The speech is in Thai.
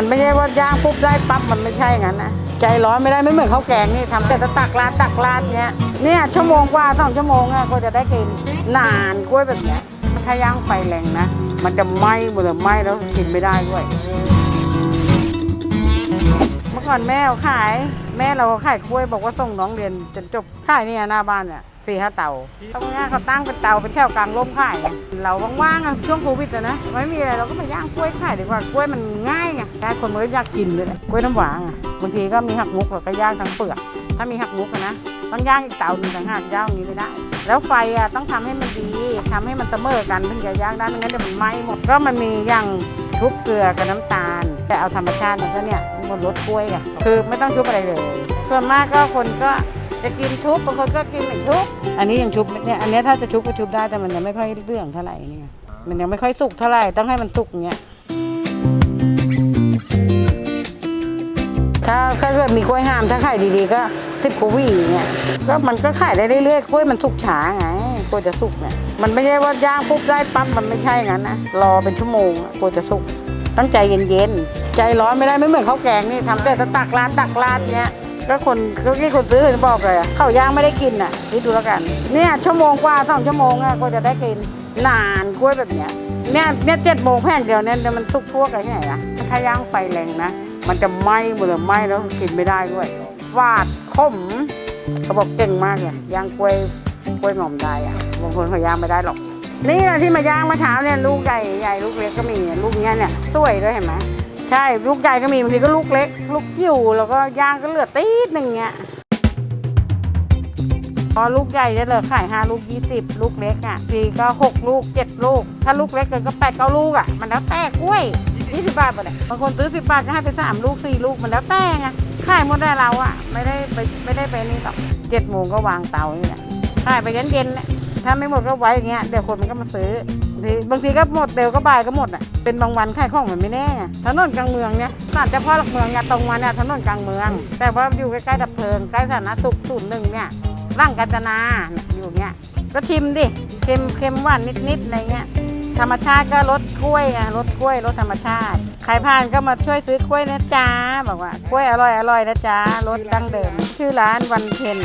มันไม่ใช่ว่าย่างปุ๊บได้ปั๊บมันไม่ใช่งั้นนะใจร้อนไม่ได้ไม่เหมือนข้าวแกงนี่ทำแต่จะตักราดตักราดเนี้ยเนี่ยชั่วโมงกว่าสองชั่วโมงอะก็จะได้กินนานกล้วยแบบเนี้ยถ้าย่างไฟแรงนะ มันจะไหม้หมดเลยไหม้แล้วกินไม่ได้ด้วย เมื่อก่อนแม่เขาขาย แม่เราขายกล้วยบอกว่าส่งน้องเรียนจนจบขายเนี่ยหน้าบ้านเนี่ย สี่ห้าเตาตรงนี้เขาตั้งเป็นเตาเป็นแถวกลางร่มขายไงเราว่างๆอะช่วงโควิดอะนะไม่มีอะไรเราก็มาย่างกล้วยขายดีกว่ากล้วยมันง่ายไงแต่คนมันก็อยากกินเลยกล้วยน้ำหวานอะบางทีก็มีหักมุกเราก็ย่างทั้งเปลือก ถ้ามีหักมุกนะต้องย่างอีกเตาหนึ่งต่างหากย่างอย่างนี้ไม่ได้ แล้วไฟอะต้องทำให้มันดีทำให้มันเสมอกันถึงจะย่างได้ไม่งั้นเดี๋ยวมันไหม้หมดก็มันมีอย่างทุบเกลือกับน้ำตาล แต่เอาธรรมชาติมันก็เนี่ยมันลดกล้วยไงคือไม่ต้องชุบอะไรเลย ส่วนมากก็คนก็ จะกินชุบบางคนก็กินไม่ชุบ อันนี้ยังชุบเนี่ยอันนี้ถ้าจะชุบก็ชุบได้แต่มันยังไม่ค่อยเรื่องเท่าไหร่เนี่ยมันยังไม่ค่อยสุกเท่าไหร่ต้องให้มันสุกเงี้ยถ้าถ้าเกิดมีกล้วยหามถ้าขายดีๆก็สิบกว่าวีเนี่ยก็มันก็ขายได้เรื่อยๆกล้วยมันสุกช้าไงกล้ว่าจะสุกเนี่ยมันไม่ใช่ว่าย่างปุ๊บได้ปั๊บมันไม่ใช่งั้นนะรอเป็นชั่วโมงอะกว่าจะสุกตั้งใจเย็นๆใจร้อนไม่ได้ไม่เหมือนข้าวแกงนี่ทำแต่จะตักร้านตักร้านเนี่ย ก็คนก็ที่คนซื้อเขาบอกเลยอะข้าวย่างไม่ได้กินอะคิดดูแล้วกัน เนี่ยชั่วโมงกว่าสองชั่วโมงอะกว่าจะได้กินนานกล้วยแบบเนี้ยเนี่ยเนี่ยเจ็ดโมงแพงเดียวเนี่ยมันสุกทั่วกันที่ไหนอะถ้าย่างไฟแรงนะ มันจะไหม้หมดเลยไหม้แล้วกินไม่ได้ด้วยฟาดคมเขาบอกเก่งมากเลยย่างกล้วยกล้วยหน่อมได้อะบางคนเขาย่างไม่ได้หรอกนี่แหละที่มาย่างเมื่อเช้าเนี่ยลูกใหญ่ใหญ่ลูกเล็กก็มีลูกเนี้ยเนี่ยสวยด้วยเห็นไหม ใช่ลูกใหญ่ก็มีบางทีก็ลูกเล็ก ลูกจิ๋วแล้วก็ย่างก็เหลือตีดหนึ่งเงี้ยพอลูกใหญ่จะเหลือขายห้าลูกยี่สิบลูกเล็กอะทีก็หกลูกเจ็ดลูก ถ้าลูกเล็กเกินก็แปดเก้าลูกอะมันแล้วแต่กล้วยยี่สิบบาทไปเลยบางคนซื้อสิบบาทก็ให้ไปสามลูกสี่ลูกมันแล้วแต่ไงขายหมดได้เราอะ ไม่ได้ไปไม่ได้ไปนี่หรอเจ็ดโมงก็วางเตานี่แหละขายไปเย็นๆเนี่ย ถ้าไม่หมดก็ไว้อย่างเงี้ยเดี๋ยวคนมันก็มาซื้อบางทีบางทีก็หมดเดี๋ยวก็บ่ายก็หมดอะเป็นบางวันขายของมันไม่แน่ไงถนนกลางเมืองเนี่ยศาลเจ้าพ่อหลักเมืองเนี่ยตรงมาเนี่ยถนนกลางเมือง แต่ว่าอยู่ใกล้ๆดับเพลิงใกล้สาธารณสุขศูนย์หนึ่งเนี่ยร่างกาญจนาอยู่เงี้ยก็ชิมดิเค็มเค็มหวานนิดๆอะไรเงี้ยธรรมชาติก็ลดกล้วยไงลดกล้วยลดธรรมชาติใครผ่านก็มาช่วยซื้อกล้วยนะจ๊ะบอกว่ากล้วยอร่อยอร่อยนะจ๊ะรสดั้งเดิม ชื่อร้านวันเพ็ญ